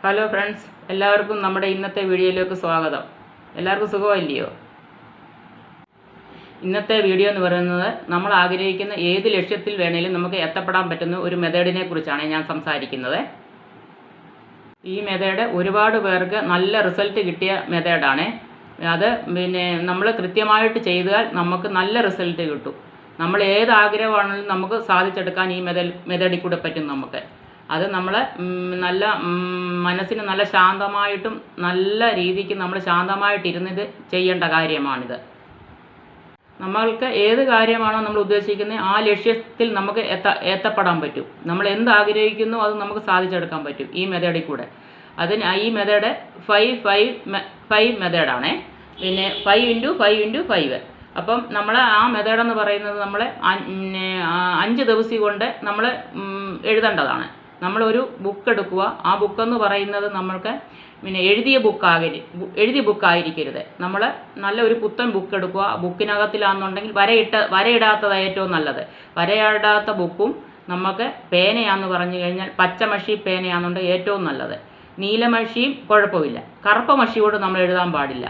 Hello friends എല്ലാവർക്കും നമ്മുടെ ഇന്നത്തെ വീഡിയോയിലേക്ക് സ്വാഗതം. എല്ലാവർക്കും സുഖമല്ലയോ? ഇന്നത്തെ വീഡിയോ എന്ന് പറയുന്നത് നമ്മൾ ആഗ്രഹിക്കുന്ന ഏത് ലക്ഷ്യത്തിൽ വേണേലും നമുക്ക് എത്തപ്പെടാൻ പറ്റുന്ന ഒരു മെത്തേഡിനെ കുറിച്ചാണ് ഞാൻ സംസാരിക്കുന്നത്. ഈ മെത്തേഡ് ഒരുപാട് പേർക്ക് നല്ല റിസൾട്ട് കിട്ടിയ മെത്തേഡാണ് അത് പിന്നെ നമ്മൾ കൃത്യമായിട്ട് ചെയ്താൽ നമുക്ക് നല്ല റിസൾട്ട് കിട്ടും. നമ്മൾ ഏത് ആഗ്രഹമാണെങ്കിലും നമുക്ക് സാധിച്ചെടുക്കാൻ ഈ മെതൽ കൂടെ പറ്റും നമുക്ക്. അത് നമ്മളെ നല്ല മനസ്സിന് നല്ല ശാന്തമായിട്ടും നല്ല രീതിക്ക് നമ്മൾ ശാന്തമായിട്ടിരുന്നിത് ചെയ്യേണ്ട കാര്യമാണിത്. നമ്മൾക്ക് ഏത് കാര്യമാണോ നമ്മൾ ഉദ്ദേശിക്കുന്നത് ആ ലക്ഷ്യത്തിൽ നമുക്ക് എത്ത എത്തപ്പെടാൻ പറ്റും. നമ്മൾ എന്ത് ആഗ്രഹിക്കുന്നു അത് നമുക്ക് സാധിച്ചെടുക്കാൻ പറ്റും ഈ മെത്തേഡിൽ കൂടെ. അതിന് ഈ മെത്തേഡ് ഫൈവ് ഫൈവ് ഫൈവ് മെത്തേഡാണേ പിന്നെ five into five into five അപ്പം നമ്മൾ ആ മെത്തേഡ് എന്ന് പറയുന്നത് നമ്മൾ അഞ്ച് ദിവസം കൊണ്ട് നമ്മൾ എഴുതേണ്ടതാണ്. നമ്മളൊരു ബുക്ക് എടുക്കുക. ആ ബുക്ക് എന്ന് പറയുന്നത് നമ്മൾക്ക് പിന്നെ എഴുതിയ ബുക്കാകരി എഴുതിയ ബുക്കായിരിക്കരുത് നമ്മൾ നല്ലൊരു പുത്തൻ ബുക്ക് എടുക്കുക. ബുക്കിനകത്തിലാണെന്നുണ്ടെങ്കിൽ വരയിട്ട വരയിടാത്തത് ഏറ്റവും നല്ലത്. വരയിടാത്ത ബുക്കും നമുക്ക് പേനയാന്ന് പറഞ്ഞു കഴിഞ്ഞാൽ പച്ചമഷി പേനയാണെന്നുണ്ടെങ്കിൽ ഏറ്റവും നല്ലത്. നീലമഷിയും കുഴപ്പമില്ല. കറുപ്പ മഷിയോട് നമ്മൾ എഴുതാൻ പാടില്ല.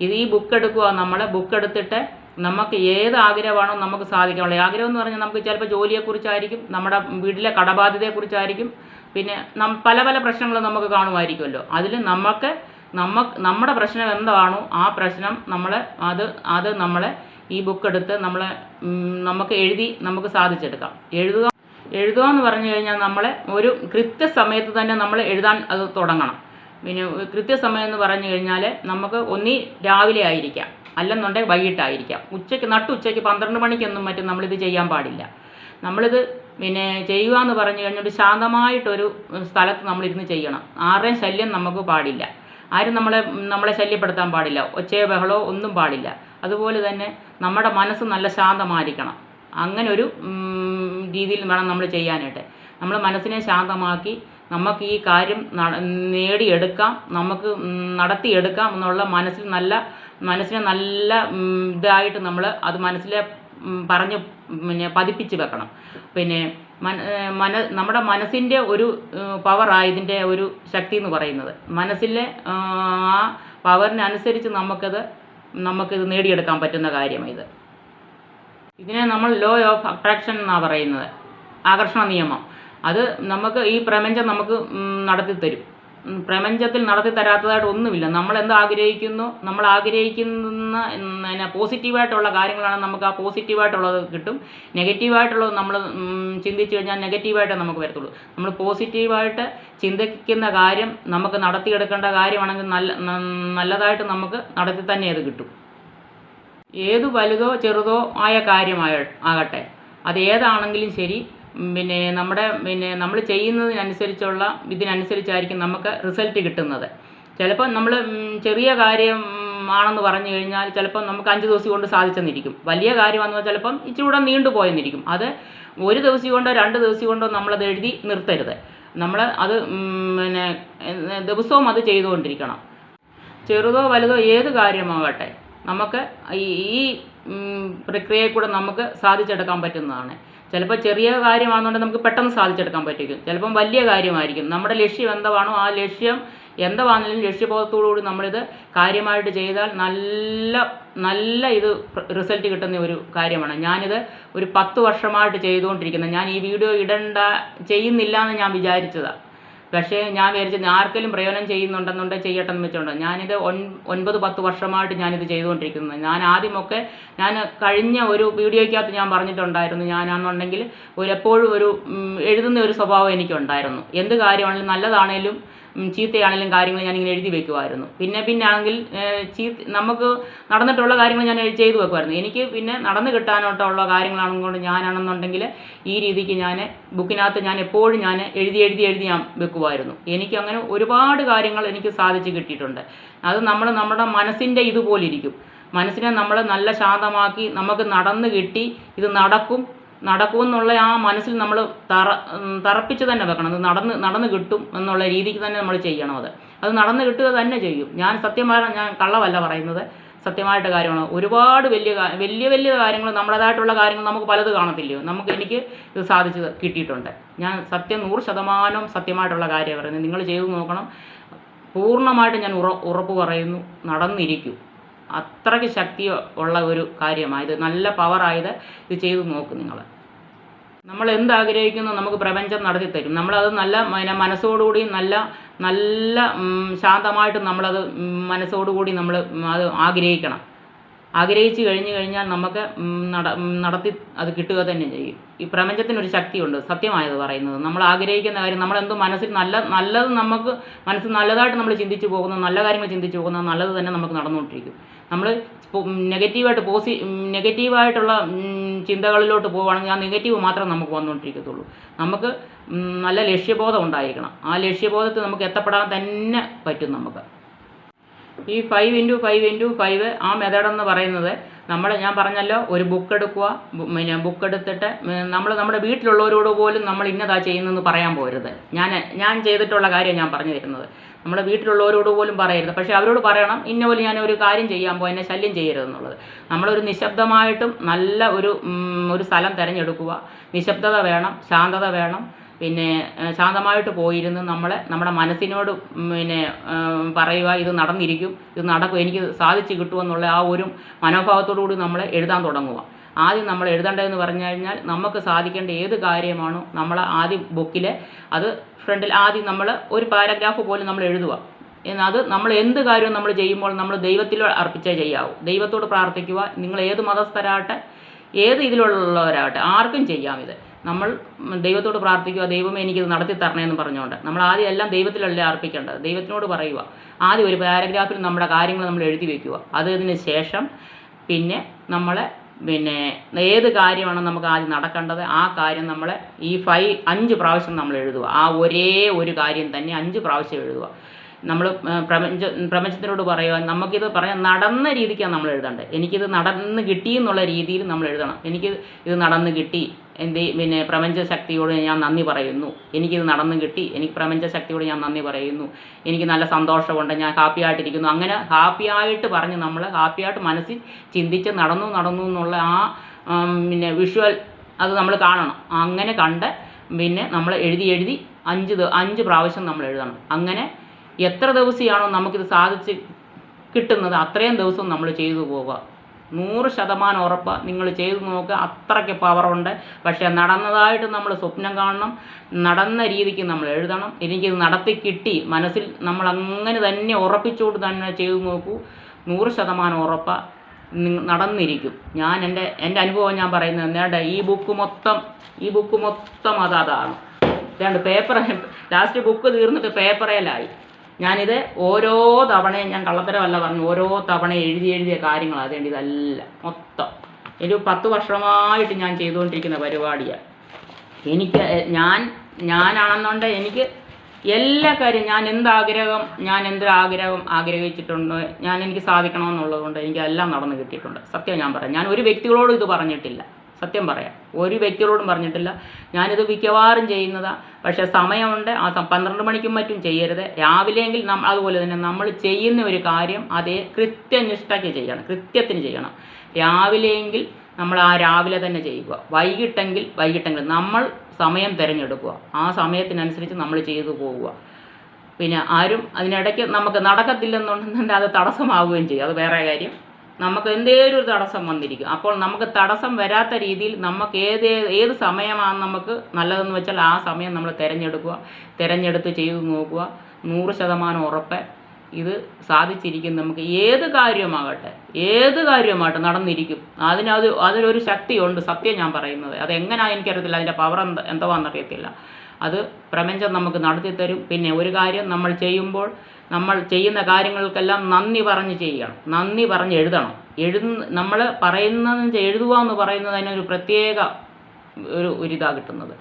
ഇത് ഈ ബുക്ക് എടുക്കുക. നമ്മൾ ബുക്ക് എടുത്തിട്ട് നമുക്ക് ഏത് ആഗ്രഹമാണോ നമുക്ക് സാധിക്കാനുള്ളത് ആഗ്രഹം എന്ന് പറഞ്ഞാൽ നമുക്ക് ചിലപ്പോൾ ജോലിയെക്കുറിച്ചായിരിക്കും നമ്മുടെ വീട്ടിലെ കടബാധ്യതയെക്കുറിച്ചായിരിക്കും പിന്നെ നം പല പല പ്രശ്നങ്ങൾ നമുക്ക് കാണുമായിരിക്കുമല്ലോ. അതിൽ നമുക്ക് നമുക്ക് നമ്മുടെ പ്രശ്നം എന്താണോ ആ പ്രശ്നം നമ്മൾ അത് അത് നമ്മളെ ഈ ബുക്ക് എടുത്ത് നമ്മളെ നമുക്ക് എഴുതി നമുക്ക് സാധിച്ചെടുക്കാം. എഴുതുക എഴുതുക എന്ന് പറഞ്ഞു കഴിഞ്ഞാൽ നമ്മളെ ഒരു കൃത്യസമയത്ത് തന്നെ നമ്മൾ എഴുതാൻ അത് തുടങ്ങണം. പിന്നെ കൃത്യസമയം എന്ന് പറഞ്ഞു കഴിഞ്ഞാൽ നമുക്ക് ഒന്നി രാവിലെ ആയിരിക്കാം. അല്ലെന്നുണ്ടെങ്കിൽ വൈകിട്ടായിരിക്കാം. ഉച്ചയ്ക്ക് നട്ടുച്ചയ്ക്ക് പന്ത്രണ്ട് മണിക്കൊന്നും മറ്റും നമ്മളിത് ചെയ്യാൻ പാടില്ല. നമ്മളിത് പിന്നെ ചെയ്യുക എന്ന് പറഞ്ഞു കഴിഞ്ഞാൽ ഒരു ശാന്തമായിട്ടൊരു സ്ഥലത്ത് നമ്മളിരുന്ന് ചെയ്യണം. ആരുടെയും ശല്യം നമുക്ക് പാടില്ല. ആരും നമ്മളെ നമ്മളെ ശല്യപ്പെടുത്താൻ പാടില്ല. ഒച്ചയോ ബഹളോ ഒന്നും പാടില്ല. അതുപോലെ തന്നെ നമ്മുടെ മനസ്സ് നല്ല ശാന്തമായിരിക്കണം. അങ്ങനെ ഒരു രീതിയിൽ വേണം നമ്മൾ ചെയ്യാനായിട്ട്. നമ്മൾ മനസ്സിനെ ശാന്തമാക്കി നമുക്ക് ഈ കാര്യം നട- നേടിയെടുക്കാം നമുക്ക് നടത്തിയെടുക്കാം എന്നുള്ള മനസ്സിൽ നല്ല മനസ്സിനെ നല്ല ഇതായിട്ട് നമ്മൾ അത് മനസ്സിലെ പറഞ്ഞ് പിന്നെ പതിപ്പിച്ച് വെക്കണം. പിന്നെ മന നമ്മുടെ മനസ്സിന്റെ ഒരു പവറാണ് ഇതിന്റെ ഒരു ശക്തി എന്ന് പറയുന്നത്. മനസ്സിലെ ആ പവറിനനുസരിച്ച് നമുക്കത് നമുക്കിത് നേടിയെടുക്കാൻ പറ്റുന്ന കാര്യമാണ് ഇത്. ഇതിനെ നമ്മൾ ലോ ഓഫ് അട്രാക്ഷൻ എന്നാണ് പറയുന്നത്. ആകർഷണ നിയമം. അത് നമുക്ക് ഈ പ്രപഞ്ചം നമുക്ക് നടത്തി തരും പ്രപഞ്ചത്തിൽ നടത്തി തരാത്തതായിട്ട് ഒന്നുമില്ല. നമ്മൾ എന്ത് ആഗ്രഹിക്കുന്നു നമ്മൾ ആഗ്രഹിക്കുന്ന എന്നാ പോസിറ്റീവായിട്ടുള്ള കാര്യങ്ങളാണ് നമുക്ക് ആ പോസിറ്റീവായിട്ടുള്ളത് കിട്ടും. നെഗറ്റീവായിട്ടുള്ളത് നമ്മൾ ചിന്തിച്ചു കഴിഞ്ഞാൽ നെഗറ്റീവായിട്ടേ നമുക്ക് വരത്തുള്ളൂ. നമ്മൾ പോസിറ്റീവായിട്ട് ചിന്തിക്കുന്ന കാര്യം നമുക്ക് നടത്തിയെടുക്കേണ്ട കാര്യമാണെങ്കിൽ നല്ല നല്ലതായിട്ട് നമുക്ക് നടത്തി തന്നെ അത് കിട്ടും. ഏത് വലുതോ ചെറുതോ ആയ കാര്യമായ ആകട്ടെ. അത് ഏതാണെങ്കിലും ശരി പിന്നെ നമ്മുടെ പിന്നെ നമ്മൾ ചെയ്യുന്നതിനനുസരിച്ചുള്ള ഇതിനനുസരിച്ചായിരിക്കും നമുക്ക് റിസൾട്ട് കിട്ടുന്നത്. ചിലപ്പോൾ നമ്മൾ ചെറിയ കാര്യം ആണെന്ന് പറഞ്ഞു കഴിഞ്ഞാൽ ചിലപ്പം നമുക്ക് അഞ്ച് ദിവസം കൊണ്ട് സാധിച്ചെന്നിരിക്കും. വലിയ കാര്യമാണെന്ന് ചിലപ്പം ഇച്ചിരി കൂടെ നീണ്ടുപോയെന്നിരിക്കും അത് ഒരു ദിവസം കൊണ്ടോ രണ്ട് ദിവസം കൊണ്ടോ നമ്മളത് എഴുതി നിർത്തരുത്. നമ്മൾ അത് പിന്നെ ദിവസവും അത് ചെയ്തുകൊണ്ടിരിക്കണം. ചെറുതോ വലുതോ ഏത് കാര്യമാവട്ടെ നമുക്ക് ഈ പ്രക്രിയയിൽ കൂടെ നമുക്ക് സാധിച്ചെടുക്കാൻ പറ്റുന്നതാണ്. ചിലപ്പോൾ ചെറിയ കാര്യമാണെന്നുണ്ടെങ്കിൽ നമുക്ക് പെട്ടെന്ന് സാധിച്ചെടുക്കാൻ പറ്റും ചിലപ്പം വലിയ കാര്യമായിരിക്കും. നമ്മുടെ ലക്ഷ്യം എന്താണോ ആ ലക്ഷ്യം എന്താണെങ്കിലും ലക്ഷ്യബോധത്തോടുകൂടി നമ്മളിത് കാര്യമായിട്ട് ചെയ്താൽ നല്ല നല്ല ഇത് റിസൾട്ട് കിട്ടുന്ന ഒരു കാര്യമാണ്. ഞാനിത് ഒരു പത്ത് വർഷമായിട്ട് ചെയ്തുകൊണ്ടിരിക്കുന്നത് ഞാൻ ഈ വീഡിയോ ഇടണ്ട ചെയ്യുന്നില്ല എന്ന് ഞാൻ വിചാരിച്ചതാണ് പക്ഷേ ഞാൻ വിചാരിച്ചത് ആർക്കെങ്കിലും പ്രയോജനം ചെയ്യുന്നുണ്ടെന്നുണ്ടെങ്കിൽ ചെയ്യട്ടെ എന്ന് വെച്ചോണ്ട്. ഞാനിത് ഒൻ ഒൻപത് പത്ത് വർഷമായിട്ട് ഞാനിത് ചെയ്തുകൊണ്ടിരിക്കുന്നത് ഞാൻ ആദ്യമൊക്കെ ഞാൻ കഴിഞ്ഞ ഒരു വീഡിയോയ്ക്കകത്ത് ഞാൻ പറഞ്ഞിട്ടുണ്ടായിരുന്നു. ഞാനാണെന്നുണ്ടെങ്കിൽ ഒരു എപ്പോഴും ഒരു എഴുതുന്ന ഒരു സ്വഭാവം എനിക്കുണ്ടായിരുന്നു. എന്ത് കാര്യമാണെങ്കിലും നല്ലതാണേലും ചീത്തയാണെങ്കിലും കാര്യങ്ങൾ ഇങ്ങനെ എഴുതി വെക്കുമായിരുന്നു പിന്നെ പിന്നെ ആണെങ്കിൽ ചീത്ത നമുക്ക് നടന്നിട്ടുള്ള കാര്യങ്ങൾ ഞാൻ ചെയ്തു വെക്കുമായിരുന്നു എനിക്ക് പിന്നെ നടന്നു കിട്ടാനോട്ടുള്ള കാര്യങ്ങളാണെന്നുകൊണ്ട് ഞാനാണെന്നുണ്ടെങ്കിൽ ഈ രീതിക്ക് ഞാൻ ബുക്കിനകത്ത് ഞാൻ എപ്പോഴും ഞാൻ എഴുതി എഴുതി എഴുതി ഞാൻ വെക്കുമായിരുന്നു എനിക്ക് അങ്ങനെ ഒരുപാട് കാര്യങ്ങൾ എനിക്ക് സാധിച്ചു കിട്ടിയിട്ടുണ്ട്. അത് നമ്മൾ നമ്മുടെ മനസ്സിന്റെ ഇതുപോലെ ഇരിക്കും മനസ്സിനെ നമ്മൾ നല്ല ശാന്തമാക്കി നമുക്ക് നടന്നു കിട്ടി ഇത് നടക്കും നടക്കുമെന്നുള്ള ആ മനസ്സിൽ നമ്മൾ തറ തറപ്പിച്ച് തന്നെ വെക്കണം. അത് നടന്ന് നടന്ന് കിട്ടും എന്നുള്ള രീതിക്ക് തന്നെ നമ്മൾ ചെയ്യണം അത്. അത് നടന്ന് കിട്ടുക തന്നെ ചെയ്യും. ഞാൻ സത്യമായ ഞാൻ കള്ളമല്ല പറയുന്നത്. സത്യമായിട്ട് കാര്യമാണ്. ഒരുപാട് വലിയ വലിയ വലിയ കാര്യങ്ങൾ നമ്മുടേതായിട്ടുള്ള കാര്യങ്ങൾ നമുക്ക് പലത് കാണത്തില്ലയോ? നമുക്ക് എനിക്ക് ഇത് സാധിച്ച് കിട്ടിയിട്ടുണ്ട്. ഞാൻ സത്യം നൂറ് ശതമാനം സത്യമായിട്ടുള്ള കാര്യമാണ് പറയുന്നത്. നിങ്ങൾ ചെയ്തു നോക്കണം. പൂർണമായിട്ട് ഞാൻ ഉറ ഉറപ്പ് പറയുന്നു. നടന്നിരിക്കും. അത്രയ്ക്ക് ശക്തി ഉള്ള ഒരു കാര്യമായത് നല്ല പവറായത് ഇത് ചെയ്തു നോക്കും നിങ്ങൾ. നമ്മൾ എന്ത് ആഗ്രഹിക്കുന്നു നമുക്ക് പ്രപഞ്ചം നടത്തി തരും നമ്മളത് നല്ല പിന്നെ മനസ്സോടുകൂടി നല്ല നല്ല ശാന്തമായിട്ട് നമ്മളത് മനസ്സോടുകൂടി നമ്മൾ അത് ആഗ്രഹിക്കണം. ആഗ്രഹിച്ചു കഴിഞ്ഞു കഴിഞ്ഞാൽ നമുക്ക് നട നടത്തി അത് കിട്ടുക തന്നെ ചെയ്യും. ഈ പ്രപഞ്ചത്തിനൊരു ശക്തിയുണ്ട് സത്യമായത് പറയുന്നത്. നമ്മൾ ആഗ്രഹിക്കുന്ന കാര്യം നമ്മളെന്തോ മനസ്സിൽ നല്ല നല്ലത് നമുക്ക് മനസ്സിൽ നല്ലതായിട്ട് നമ്മൾ ചിന്തിച്ചു പോകുന്നത് നല്ല കാര്യങ്ങൾ ചിന്തിച്ചു പോകുന്നത് നല്ലത് തന്നെ നമുക്ക് നടന്നുകൊണ്ടിരിക്കും. നമ്മൾ നെഗറ്റീവായിട്ട് പോസി നെഗറ്റീവായിട്ടുള്ള ചിന്തകളിലോട്ട് പോവുകയാണെങ്കിൽ ആ നെഗറ്റീവ് മാത്രമേ നമുക്ക് വന്നുകൊണ്ടിരിക്കത്തുള്ളൂ. നമുക്ക് നല്ല ലക്ഷ്യബോധം ഉണ്ടായിരിക്കണം. ആ ലക്ഷ്യബോധത്തിൽ നമുക്ക് എത്തപ്പെടാൻ തന്നെ പറ്റും നമുക്ക്. ഈ five into five into five ആ മെത്തേഡ് എന്ന് പറയുന്നത് നമ്മൾ ഞാൻ പറഞ്ഞല്ലോ ഒരു ബുക്ക് എടുക്കുക പിന്നെ ബുക്ക് എടുത്തിട്ട് നമ്മൾ നമ്മുടെ വീട്ടിലുള്ളവരോട് പോലും നമ്മൾ ഇന്നതാ ചെയ്യുന്നതെന്ന് പറയാൻ പോരുത്. ഞാൻ ഞാൻ ചെയ്തിട്ടുള്ള കാര്യം ഞാൻ പറഞ്ഞു തരുന്നത്. നമ്മുടെ വീട്ടിലുള്ളവരോട് പോലും പറയരുത്. പക്ഷേ അവരോട് പറയണം ഇന്ന പോലെ ഞാൻ ഒരു കാര്യം ചെയ്യാൻ പോയി എന്നെ ശല്യം ചെയ്യരുതെന്നുള്ളത്. നമ്മളൊരു നിശബ്ദമായിട്ടും നല്ല ഒരു ഒരു സ്ഥലം തിരഞ്ഞെടുക്കുക. നിശബ്ദത വേണം ശാന്തത വേണം. പിന്നെ ശാന്തമായിട്ട് പോയിരുന്ന് നമ്മളെ നമ്മുടെ മനസ്സിനോട് പിന്നെ പറയുക ഇത് നടന്നിരിക്കും ഇത് നടക്കും എനിക്ക് സാധിച്ചു കിട്ടുമെന്നുള്ള ആ ഒരു മനോഭാവത്തോടു കൂടി നമ്മൾ എഴുതാൻ തുടങ്ങുക. ആദ്യം നമ്മൾ എഴുതേണ്ടതെന്ന് പറഞ്ഞു കഴിഞ്ഞാൽ നമുക്ക് സാധിക്കേണ്ട ഏത് കാര്യമാണോ നമ്മൾ ആദ്യം ബുക്കിലെ അത് ഫ്രണ്ടിൽ ആദ്യം നമ്മൾ ഒരു പാരഗ്രാഫ് പോലും നമ്മൾ എഴുതുക. എന്നാൽ അത് നമ്മൾ എന്ത് കാര്യവും നമ്മൾ ചെയ്യുമ്പോൾ നമ്മൾ ദൈവത്തിൽ അർപ്പിച്ചേ ചെയ്യാവൂ. ദൈവത്തോട് പ്രാർത്ഥിക്കുക. നിങ്ങൾ ഏത് മതസ്ഥരാകട്ടെ ഏത് ഇതിലുള്ളവരാകട്ടെ ആർക്കും ചെയ്യാം ഇത്. നമ്മൾ ദൈവത്തോട് പ്രാർത്ഥിക്കുക ദൈവമേ എനിക്കിത് നടത്തി തരണേന്ന് പറഞ്ഞുകൊണ്ട്. നമ്മൾ ആദ്യം എല്ലാം ദൈവത്തിലല്ലേ അർപ്പിക്കേണ്ടത്? ദൈവത്തിനോട് പറയുക. ആദ്യം ഒരു പാരഗ്രാഫിൽ നമ്മുടെ കാര്യങ്ങൾ നമ്മൾ എഴുതി വയ്ക്കുക അതിന് ശേഷം പിന്നെ നമ്മൾ പിന്നെ ഏത് കാര്യമാണ് നമുക്ക് ആദ്യം നടക്കേണ്ടത് ആ കാര്യം നമ്മൾ ഈ ഫൈ അഞ്ച് പ്രാവശ്യം നമ്മൾ എഴുതുക. ആ ഒരേ ഒരു കാര്യം തന്നെ അഞ്ച് പ്രാവശ്യം എഴുതുക. നമ്മൾ പ്രപഞ്ച പ്രപഞ്ചത്തിനോട് പറയുക നമുക്കിത് പറയാൻ നടന്ന രീതിക്കാണ് നമ്മൾ എഴുതേണ്ടത് എനിക്കിത് നടന്ന് കിട്ടി എന്നുള്ള രീതിയിൽ നമ്മൾ എഴുതണം. എനിക്ക് ഇത് നടന്ന് കിട്ടി. എന്റെ പിന്നെ പ്രപഞ്ച ശക്തിയോട് ഞാൻ നന്ദി പറയുന്നു. എനിക്കിത് നടന്നു കിട്ടി. എനിക്ക് പ്രപഞ്ച ശക്തിയോട് ഞാൻ നന്ദി പറയുന്നു. എനിക്ക് നല്ല സന്തോഷമുണ്ട്. ഞാൻ ഹാപ്പി ആയിട്ടിരിക്കുന്നു അങ്ങനെ ഹാപ്പി ആയിട്ട് പറഞ്ഞ് നമ്മൾ ഹാപ്പി ആയിട്ട് മനസ്സിൽ ചിന്തിച്ച് നടന്നു നടന്നു എന്നുള്ള ആ പിന്നെ വിഷ്വൽ അത് നമ്മൾ കാണണം. അങ്ങനെ കണ്ട് പിന്നെ നമ്മൾ എഴുതി എഴുതി അഞ്ച് അഞ്ച് പ്രാവശ്യം നമ്മൾ എഴുതണം. അങ്ങനെ എത്ര ദിവസമാണോ നമുക്കിത് സാധിച്ച് കിട്ടുന്നത് അത്രയും ദിവസം നമ്മൾ ചെയ്തു പോവുക. നൂറ് ശതമാനം ഉറപ്പ് നിങ്ങൾ ചെയ്തു നോക്കുക അത്രയ്ക്ക് പവറുണ്ട് പക്ഷേ നടന്നതായിട്ട് നമ്മൾ സ്വപ്നം കാണണം നടന്ന രീതിക്ക് നമ്മൾ എഴുതണം. എനിക്കിത് നടത്തി കിട്ടി മനസ്സിൽ നമ്മൾ അങ്ങനെ തന്നെ ഉറപ്പിച്ചുകൊണ്ട് തന്നെ ചെയ്തു നോക്കൂ. നൂറ് ശതമാനം ഉറപ്പ് നടന്നിരിക്കും. ഞാൻ എന്റെ എന്റെ അനുഭവം ഞാൻ പറയുന്നത് എന്താണ്ട് ഈ ബുക്ക് മൊത്തം ഈ ബുക്ക് മൊത്തം അതതാണ് ഇതാണ്ട് പേപ്പർ ലാസ്റ്റ് ബുക്ക് തീർന്നിട്ട് പേപ്പറേലായി. ഞാനിത് ഓരോ തവണയും ഞാൻ കള്ളത്തരമല്ല പറഞ്ഞു ഓരോ തവണ എഴുതി എഴുതിയ കാര്യങ്ങളാണ് അതുകൊണ്ട് ഇതല്ല മൊത്തം. ഒരു പത്ത് വർഷമായിട്ട് ഞാൻ ചെയ്തുകൊണ്ടിരിക്കുന്ന പരിപാടിയാണ് എനിക്ക് ഞാൻ ഞാനാണെന്നുണ്ട് എനിക്ക് എല്ലാ കാര്യം ഞാൻ എന്താഗ്രഹം ഞാൻ എന്തൊരാഗ്രഹം ആഗ്രഹിച്ചിട്ടുണ്ട് ഞാൻ എനിക്ക് സാധിക്കണമെന്നുള്ളത് കൊണ്ട് എനിക്ക് എല്ലാം നടന്നു കിട്ടിയിട്ടുണ്ട്. സത്യം ഞാൻ പറയാം. ഞാൻ ഒരു വ്യക്തികളോടും ഇത് പറഞ്ഞിട്ടില്ല. സത്യം പറയാം. ഒരു വ്യക്തികളോടും പറഞ്ഞിട്ടില്ല. ഞാനിത് മിക്കവാറും ചെയ്യുന്നതാണ് പക്ഷേ സമയമുണ്ട്. ആ പന്ത്രണ്ട് മണിക്കും മറ്റും ചെയ്യരുത്. രാവിലെയെങ്കിൽ നം അതുപോലെ തന്നെ നമ്മൾ ചെയ്യുന്ന ഒരു കാര്യം അതേ കൃത്യനിഷ്ഠയ്ക്ക് ചെയ്യണം. കൃത്യത്തിന് ചെയ്യണം. രാവിലെയെങ്കിൽ നമ്മൾ ആ രാവിലെ തന്നെ ചെയ്യുക. വൈകിട്ടെങ്കിൽ വൈകിട്ടെങ്കിൽ നമ്മൾ സമയം തിരഞ്ഞെടുക്കുക. ആ സമയത്തിനനുസരിച്ച് നമ്മൾ ചെയ്തു പോവുക. പിന്നെ ആരും അതിനിടയ്ക്ക് നമുക്ക് നടക്കത്തില്ലെന്നുണ്ടെങ്കിൽ അത് തടസ്സമാവുകയും ചെയ്യും. അത് വേറെ കാര്യം. നമുക്ക് എന്തേലും ഒരു തടസ്സം വന്നിരിക്കും. അപ്പോൾ നമുക്ക് തടസ്സം വരാത്ത രീതിയിൽ നമുക്ക് ഏത് ഏത് സമയമാണ് നമുക്ക് നല്ലതെന്ന് വെച്ചാൽ ആ സമയം നമ്മൾ തിരഞ്ഞെടുക്കുക തിരഞ്ഞെടുത്ത് ചെയ്തു നോക്കുക. നൂറ് ശതമാനം ഉറപ്പ് ഇത് സാധിച്ചിരിക്കും നമുക്ക്. ഏത് കാര്യമാകട്ടെ ഏത് കാര്യമാകട്ടെ നടന്നിരിക്കും. അതിനത് അതിനൊരു ശക്തിയുണ്ട് സത്യം ഞാൻ പറയുന്നത്. അതെങ്ങനെയാണ് എനിക്കറിയത്തില്ല. അതിന്റെ പവർ എന്താ എന്താണെന്നറിയത്തില്ല അത് പ്രപഞ്ചം നമുക്ക് നടത്തി തരും പിന്നെ ഒരു കാര്യം നമ്മൾ ചെയ്യുമ്പോൾ നമ്മൾ ചെയ്യുന്ന കാര്യങ്ങൾക്കെല്ലാം നന്ദി പറഞ്ഞ് ചെയ്യണം. നന്ദി പറഞ്ഞ് എഴുതണം. എഴുതുന്ന നമ്മൾ പറയുന്നത് എഴുതുക എന്ന് പറയുന്നത് ഒരു പ്രത്യേക ഒരു ഒരിതാണ് കിട്ടുന്നത്.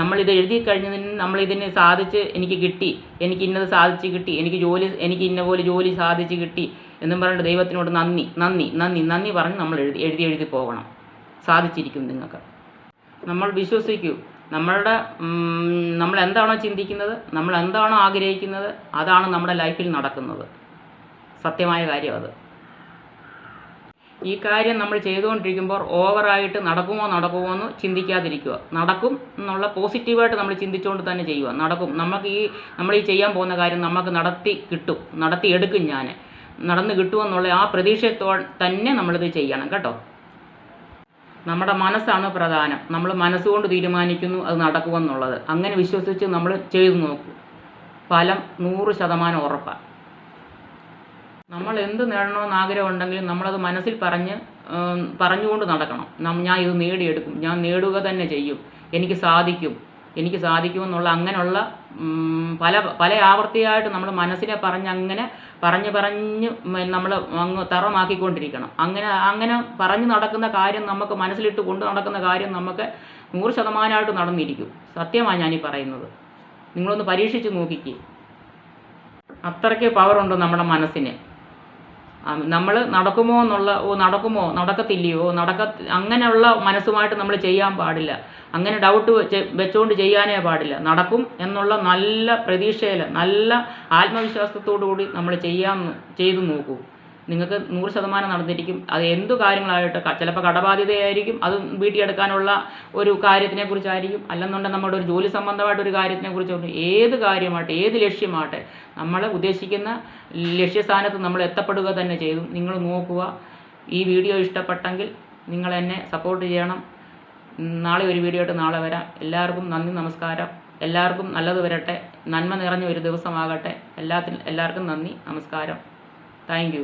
നമ്മൾ ഇത് എഴുതി കഴിഞ്ഞതിന് നമ്മൾ നമ്മളിതിന് സാധിച്ച് എനിക്ക് കിട്ടി. എനിക്ക് ഇന്നത് സാധിച്ച് കിട്ടി. എനിക്ക് ജോലി എനിക്ക് ഇന്ന പോലെ ജോലി സാധിച്ച് കിട്ടി എന്നും പറഞ്ഞിട്ട് ദൈവത്തിനോട് നന്ദി നന്ദി നന്ദി നന്ദി പറഞ്ഞ് നമ്മൾ എഴുതി എഴുതി എഴുതി പോകണം. സാധിച്ചിരിക്കും നിങ്ങൾക്ക്. നമ്മൾ വിശ്വസിക്കൂ. നമ്മളുടെ നമ്മൾ എന്താണോ ചിന്തിക്കുന്നത് നമ്മൾ എന്താണോ ആഗ്രഹിക്കുന്നത് അതാണ് നമ്മുടെ ലൈഫിൽ നടക്കുന്നത്. സത്യമായ കാര്യം അത്. ഈ കാര്യം നമ്മൾ ചെയ്തുകൊണ്ടിരിക്കുമ്പോൾ ഓവറായിട്ട് നടക്കുമോ നടക്കുമോ എന്ന് ചിന്തിക്കാതിരിക്കുക. നടക്കും എന്നുള്ള പോസിറ്റീവായിട്ട് നമ്മൾ ചിന്തിച്ചുകൊണ്ട് തന്നെ ചെയ്യുക. നടക്കും. നമുക്ക് ഈ നമ്മൾ ഈ ചെയ്യാൻ പോകുന്ന കാര്യം നമുക്ക് നടത്തി കിട്ടും. നടത്തി എടുക്കും ഞാൻ. നടന്നു കിട്ടുമെന്നുള്ള ആ പ്രതീക്ഷത്തോ തന്നെ നമ്മളിത് ചെയ്യണം. കേട്ടോ? നമ്മുടെ മനസ്സാണ് പ്രധാനം. നമ്മൾ മനസ്സുകൊണ്ട് തീരുമാനിക്കുന്നു അത് നടക്കുമെന്നുള്ളത്. അങ്ങനെ വിശ്വസിച്ച് നമ്മൾ ചെയ്തു നോക്കൂ. ഫലം നൂറ് ശതമാനം ഉറപ്പാണ് നമ്മൾ എന്ത് നേടണമെന്ന് ആഗ്രഹം ഉണ്ടെങ്കിലും നമ്മളത് മനസ്സിൽ പറഞ്ഞ് പറഞ്ഞുകൊണ്ട് നടക്കണം. ഞാൻ ഇത് നേടിയെടുക്കും. ഞാൻ നേടുക തന്നെ ചെയ്യും. എനിക്ക് സാധിക്കും. എനിക്ക് സാധിക്കുമെന്നുള്ള അങ്ങനെയുള്ള പല പല ആവർത്തിയായിട്ട് നമ്മൾ മനസ്സിനെ പറഞ്ഞ് അങ്ങനെ പറഞ്ഞ് പറഞ്ഞ് നമ്മൾ അങ്ങ് തറമാക്കിക്കൊണ്ടിരിക്കണം. അങ്ങനെ അങ്ങനെ പറഞ്ഞു നടക്കുന്ന കാര്യം നമുക്ക് മനസ്സിലിട്ട് കൊണ്ട് നടക്കുന്ന കാര്യം നമുക്ക് നൂറ് ശതമാനമായിട്ട് നടന്നിരിക്കും. സത്യമാണ് ഞാനീ പറയുന്നത്. നിങ്ങളൊന്ന് പരീക്ഷിച്ച് നോക്കിക്കേ. അത്രയ്ക്ക് പവറുണ്ട് നമ്മുടെ മനസ്സിന്. നമ്മൾ നടക്കുമോ എന്നുള്ള ഓ നടക്കുമോ നടക്കത്തില്ലയോ നടക്ക അങ്ങനെയുള്ള മനസ്സുമായിട്ട് നമ്മൾ ചെയ്യാൻ പാടില്ല. അങ്ങനെ ഡൗട്ട് വെച്ച് വെച്ചുകൊണ്ട് ചെയ്യാനേ പാടില്ല. നടക്കും എന്നുള്ള നല്ല പ്രതീക്ഷയിൽ നല്ല ആത്മവിശ്വാസത്തോടു കൂടി നമ്മൾ ചെയ്യാൻ ചെയ്തു നോക്കൂ. നിങ്ങൾക്ക് നൂറ് ശതമാനം നടന്നിരിക്കും. അത് എന്തു കാര്യങ്ങളായിട്ട് ചിലപ്പോൾ കടബാധ്യതയായിരിക്കും. അത് വീട്ടിലെടുക്കാനുള്ള ഒരു കാര്യത്തിനെ കുറിച്ചായിരിക്കും അല്ലെന്നുണ്ടെങ്കിൽ നമ്മുടെ ഒരു ജോലി സംബന്ധമായിട്ട് ഒരു കാര്യത്തിനെ കുറിച്ച് ഏത് കാര്യമാട്ടെ ഏത് ലക്ഷ്യമാട്ടെ നമ്മൾ ഉദ്ദേശിക്കുന്ന ലക്ഷ്യസ്ഥാനത്ത് നമ്മൾ എത്തപ്പെടുക തന്നെ ചെയ്തു. നിങ്ങൾ നോക്കുക. ഈ വീഡിയോ ഇഷ്ടപ്പെട്ടെങ്കിൽ നിങ്ങൾ എന്നെ സപ്പോർട്ട് ചെയ്യണം. നാളെ ഒരു വീഡിയോ ആയിട്ട് നാളെ വരാം. എല്ലാവർക്കും നന്ദി നമസ്കാരം. എല്ലാവർക്കും നല്ലത് വരട്ടെ. നന്മ നിറഞ്ഞ ഒരു ദിവസമാകട്ടെ. എല്ലാത്തിനും എല്ലാവർക്കും നന്ദി നമസ്കാരം. താങ്ക്